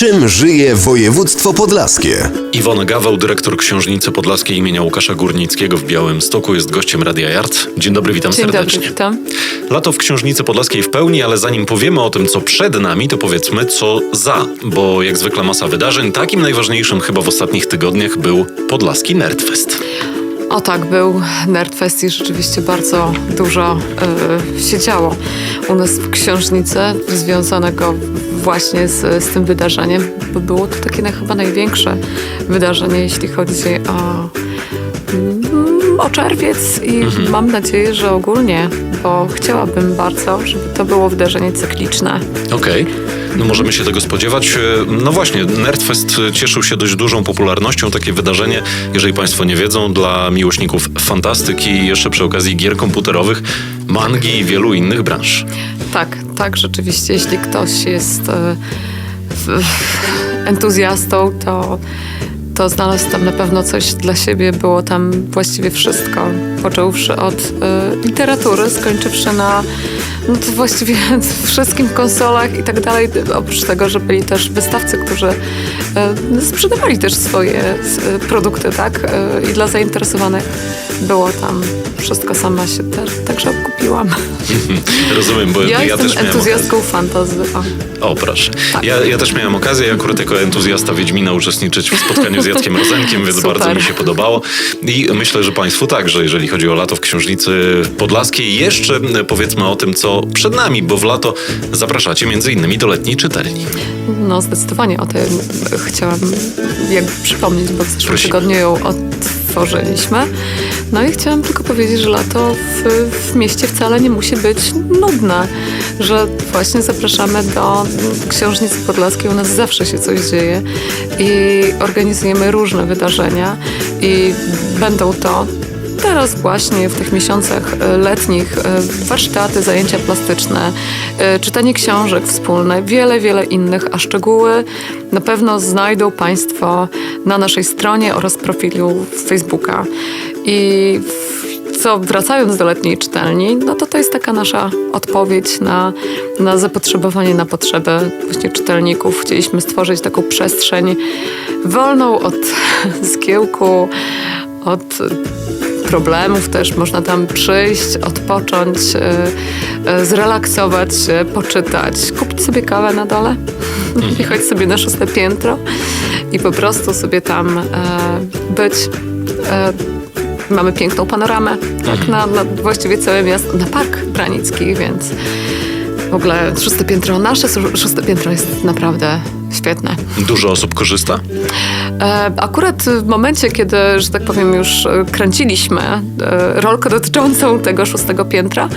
Czym żyje województwo podlaskie? Iwona Gaweł, dyrektor książnicy podlaskiej imienia Łukasza Górnickiego w Białymstoku, jest gościem Radia Yard. Dzień dobry, witam Dzień serdecznie. dobry, witam. Lato w książnicy podlaskiej w pełni, ale zanim powiemy o tym, co przed nami, to powiedzmy, co za, bo jak zwykle masa wydarzeń. Takim najważniejszym chyba w ostatnich tygodniach był Podlaski Nerdfest. O tak, był Nerdfest i rzeczywiście bardzo dużo y, się działo u nas w książnicy związanego właśnie z, z tym wydarzeniem, bo było to takie na, chyba największe wydarzenie, jeśli chodzi o, o czerwiec i mam nadzieję, że ogólnie, bo chciałabym bardzo, żeby to było wydarzenie cykliczne. Okej, no możemy się tego spodziewać. No właśnie, Nerdfest cieszył się dość dużą popularnością. Takie wydarzenie, jeżeli Państwo nie wiedzą, dla miłośników fantastyki jeszcze przy okazji gier komputerowych, mangi i wielu innych branż. Tak, tak, rzeczywiście. Jeśli ktoś jest e, entuzjastą, to, to znalazł tam na pewno coś dla siebie. Było tam właściwie wszystko, począwszy od e, literatury, skończywszy na no to właściwie wszystkim konsolach i tak dalej. Oprócz tego, że byli też wystawcy, którzy e, sprzedawali też swoje e, produkty, tak? E, I dla zainteresowanych było tam wszystko sama się też, także kupiłam. Rozumiem, bo Ja, ja, jestem też miałem okazję. entuzjastką fantazy. O. O, proszę. Tak. Ja, ja też miałem okazję, akurat jako entuzjasta Wiedźmina uczestniczyć w spotkaniu z Jackiem Rozenkiem, więc Super. bardzo mi się podobało. I myślę, że Państwu także, jeżeli chodzi o lato w Książnicy Podlaskiej. Jeszcze powiedzmy o tym, co przed nami, bo w lato zapraszacie między innymi do letniej czytelni. No zdecydowanie o tym chciałam jakby przypomnieć, bo w zeszłym tygodniu ją otworzyliśmy. No i chciałam tylko powiedzieć, że lato w, w mieście wcale nie musi być nudne, że właśnie zapraszamy do Książnicy Podlaskiej, u nas zawsze się coś dzieje i organizujemy różne wydarzenia i będą to Teraz właśnie w tych miesiącach e, letnich e, warsztaty, zajęcia plastyczne, e, czytanie książek wspólne, wiele, wiele innych, a szczegóły na pewno znajdą Państwo na naszej stronie oraz profilu Facebooka. I co wracając do letniej czytelni, no to to jest taka nasza odpowiedź na, na zapotrzebowanie, na potrzeby właśnie czytelników. Chcieliśmy stworzyć taką przestrzeń wolną od zgiełku, od problemów też. Można tam przyjść, odpocząć, e, e, zrelaksować się, poczytać, kupić sobie kawę na dole i sobie na szóste piętro i po prostu sobie tam e, być. Mamy piękną panoramę, tak, na, na właściwie całe miasto, na Park Branicki, więc w ogóle szóste piętro, nasze szó- szóste piętro jest naprawdę świetne. Dużo osób korzysta? E, Akurat w momencie, kiedy, że tak powiem, już e, kręciliśmy e, rolkę dotyczącą tego szóstego piętra,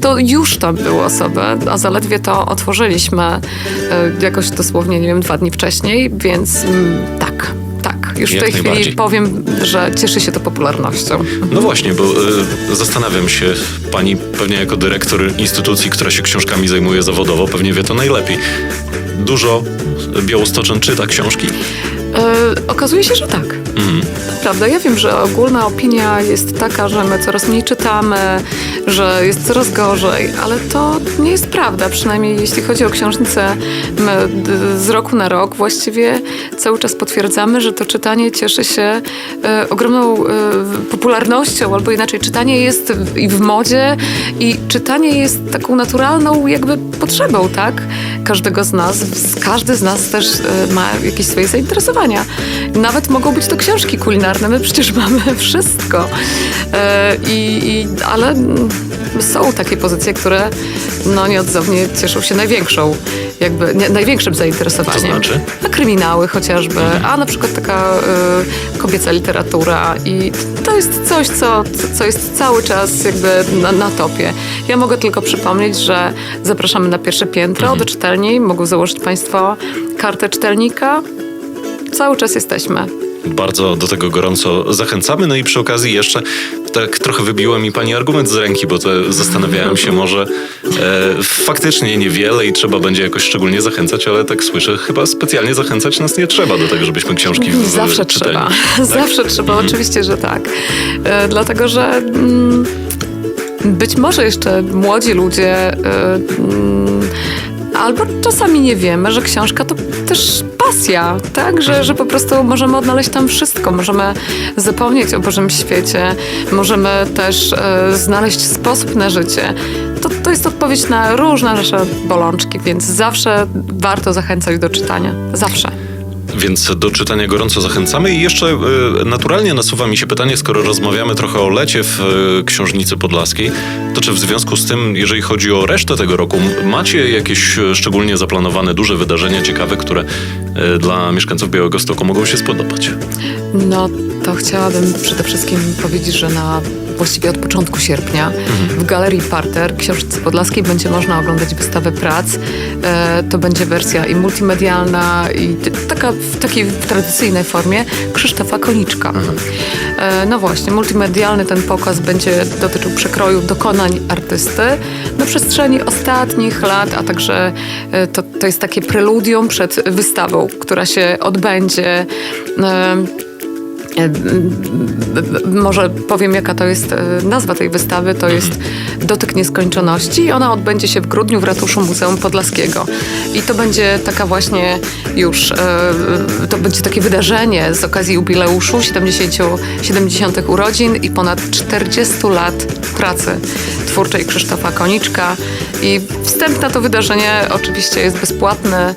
to już tam były osoby, a zaledwie to otworzyliśmy jakoś dosłownie, nie wiem, dwa dni wcześniej, więc mm, tak. Już w tej chwili powiem, że cieszy się to popularnością. No właśnie, bo y, zastanawiam się, pani pewnie jako dyrektor instytucji, która się książkami zajmuje zawodowo, pewnie wie to najlepiej. Dużo Białostoczan czyta książki. E, okazuje się, że tak. Mhm. Prawda, ja wiem, że ogólna opinia jest taka, że my coraz mniej czytamy, że jest coraz gorzej, ale to nie jest prawda. Przynajmniej jeśli chodzi o książnicę, my z roku na rok właściwie cały czas potwierdzamy, że to czytanie cieszy się e, ogromną e, popularnością, albo inaczej, czytanie jest w, i w modzie i czytanie jest taką naturalną jakby potrzebą, tak? Każdego z nas. Każdy z nas też e, ma jakieś swoje zainteresowania. Nawet mogą być to książki kulinarne, my przecież mamy wszystko. E, i, i, ale są takie pozycje, które no nieodzownie cieszą się największą, jakby nie, największym zainteresowaniem. To znaczy? A kryminały chociażby, a na przykład taka y, kobieca literatura i to jest coś, co, co jest cały czas jakby na, na topie. Ja mogę tylko przypomnieć, że zapraszamy na pierwsze piętro do czytelni, mogą założyć Państwo kartę czytelnika. Cały czas jesteśmy. Bardzo do tego gorąco zachęcamy. No i przy okazji jeszcze tak trochę wybiła mi pani argument z ręki, bo zastanawiałem się może e, faktycznie niewiele i trzeba będzie jakoś szczególnie zachęcać, ale tak słyszę, chyba specjalnie zachęcać nas nie trzeba do tego, żebyśmy książki w, Zawsze czytali. trzeba. Tak? Zawsze trzeba, oczywiście, że tak. E, dlatego, że mm, być może jeszcze młodzi ludzie, e, mm, Albo czasami nie wiemy, że książka to też pasja, tak? Że, że po prostu możemy odnaleźć tam wszystko. Możemy zapomnieć o Bożym świecie, możemy też e, znaleźć sposób na życie. To, to jest odpowiedź na różne nasze bolączki, więc zawsze warto zachęcać do czytania. Zawsze. Więc do czytania gorąco zachęcamy. I jeszcze e, naturalnie nasuwa mi się pytanie, skoro rozmawiamy trochę o lecie w e, Książnicy Podlaskiej, to czy w związku z tym, jeżeli chodzi o resztę tego roku, macie jakieś e, szczególnie zaplanowane duże wydarzenia ciekawe, które dla mieszkańców Białego Stoku mogą się spodobać? No to chciałabym przede wszystkim powiedzieć, że na właściwie od początku sierpnia w Galerii Parter Książnicy Podlaskiej będzie można oglądać wystawę prac. E, to będzie wersja i multimedialna, i taka w takiej tradycyjnej formie Krzysztofa Koniczka. E, no właśnie, multimedialny ten pokaz będzie dotyczył przekroju dokonań artysty na przestrzeni ostatnich lat, a także e, to, to jest takie preludium przed wystawą, która się odbędzie. E, Może powiem, jaka to jest e, nazwa tej wystawy. To jest Dotyk Nieskończoności ona odbędzie się w grudniu w Ratuszu Muzeum Podlaskiego. I to będzie taka właśnie już, e, to będzie takie wydarzenie z okazji jubileuszu 70, 70 urodzin i ponad 40 lat pracy twórczej Krzysztofa Koniczka. I wstęp na to wydarzenie oczywiście jest bezpłatny.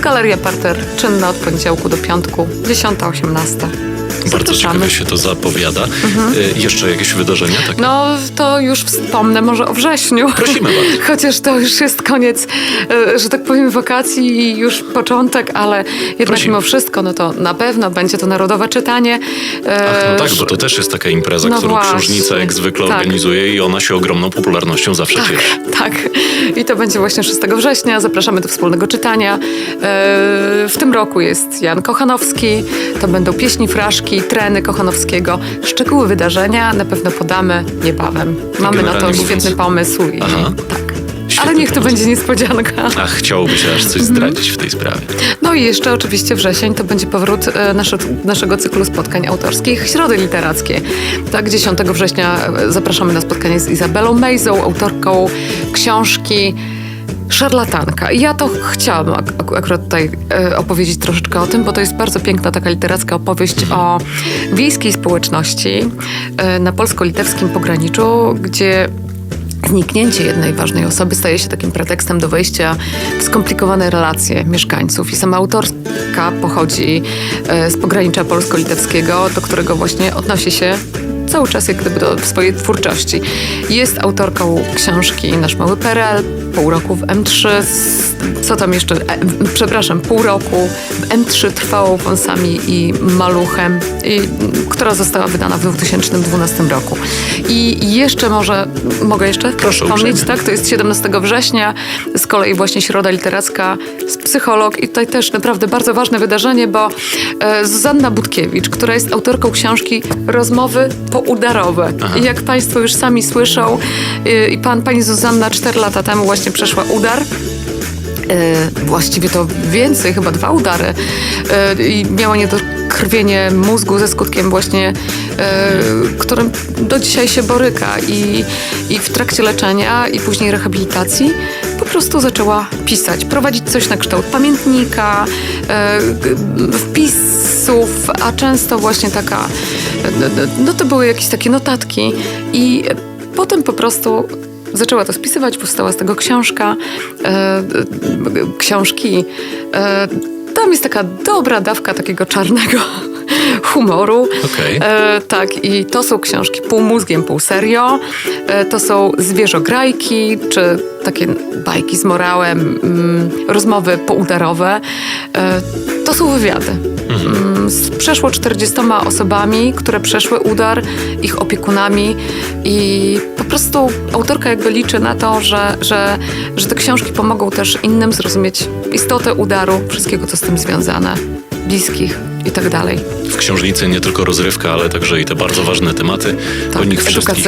Galeria Parter czynna od poniedziałku do piątku, 10-18. Bardzo ciekawie się to zapowiada. E, Jeszcze jakieś wydarzenia? Tak? No, to już wspomnę może o wrześniu. Prosimy bardzo. Chociaż to już jest koniec, e, że tak powiem, wakacji i już początek, ale jednak Prosimy. mimo wszystko, no to na pewno będzie to narodowe czytanie. E, Ach, no tak, bo to też jest taka impreza, No którą właśnie. Księżnica jak zwykle Tak. organizuje i ona się ogromną popularnością zawsze cieszy. Tak, i to będzie właśnie 6 września. Zapraszamy do wspólnego czytania. W tym roku jest Jan Kochanowski, to będą pieśni, fraszki, treny Kochanowskiego. Szczegóły wydarzenia na pewno podamy niebawem. Mamy na to mówiąc- świetny pomysł i Aha. tak. Świetny Ale niech to będzie niespodzianka. Ach, chciałoby się aż coś zdradzić w tej sprawie. No i jeszcze oczywiście wrzesień to będzie powrót e, nasze, naszego cyklu spotkań autorskich Środy Literackie. Tak, 10 września e, zapraszamy na spotkanie z Izabelą Mejzą, autorką książki Szarlatanka. Ja to chciałabym ak- ak- akurat tutaj e, opowiedzieć troszeczkę o tym, bo to jest bardzo piękna taka literacka opowieść o wiejskiej społeczności e, na polsko-litewskim pograniczu, gdzie Zniknięcie jednej ważnej osoby staje się takim pretekstem do wejścia w skomplikowane relacje mieszkańców. I sama autorka pochodzi e, z pogranicza polsko-litewskiego, do którego właśnie odnosi się cały czas jak gdyby do swojej twórczości. Jest autorką książki Nasz Mały PRL, pół roku w M3, z- co tam jeszcze, e, przepraszam, pół roku w M3 trwało wąsami i maluchem, i, która została wydana w 2012 roku. I jeszcze może, mogę jeszcze Proszę wspomnieć, uprzejmie. tak? To jest 17 września, z kolei właśnie Środa Literacka z psycholog i tutaj też naprawdę bardzo ważne wydarzenie, bo e, Zuzanna Budkiewicz, która jest autorką książki Rozmowy poudarowe. I jak Państwo już sami słyszą, y, i pan, pani Zuzanna 4 lata temu właśnie przeszła udar. E, właściwie to więcej, chyba dwa udary. E, I miała niedokrwienie mózgu ze skutkiem właśnie, e, którym do dzisiaj się boryka. I, I w trakcie leczenia i później rehabilitacji po prostu zaczęła pisać, prowadzić coś na kształt pamiętnika, wpisów, a często właśnie taka, e, no to były jakieś takie notatki i potem po prostu Zaczęła to spisywać, powstała z tego książka, e, e, książki. E, tam jest taka dobra dawka takiego czarnego humoru. Okej. E, tak, i to są książki pół mózgiem, pół serio. E, to są zwierzograjki, czy takie bajki z morałem, mm, rozmowy poudarowe. E, to są wywiady. Mm, Z przeszło 40 osobami, które przeszły udar, ich opiekunami i po prostu autorka jakby liczy na to, że, że, że te książki pomogą też innym zrozumieć istotę udaru, wszystkiego co z tym związane, bliskich i tak dalej. W książnicy nie tylko rozrywka, ale także i te bardzo ważne tematy. Tak, o nich wszystkich,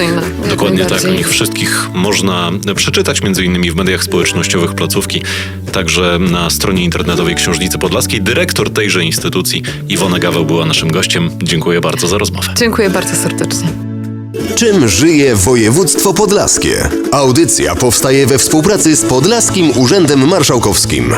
dokładnie tak, o nich wszystkich można przeczytać między innymi w mediach społecznościowych placówki, także na stronie internetowej Książnicy Podlaskiej. Dyrektor tejże instytucji Iwona Gaweł była naszym gościem. Dziękuję bardzo za rozmowę. Dziękuję bardzo serdecznie. Czym żyje województwo podlaskie? Audycja powstaje we współpracy z Podlaskim Urzędem Marszałkowskim.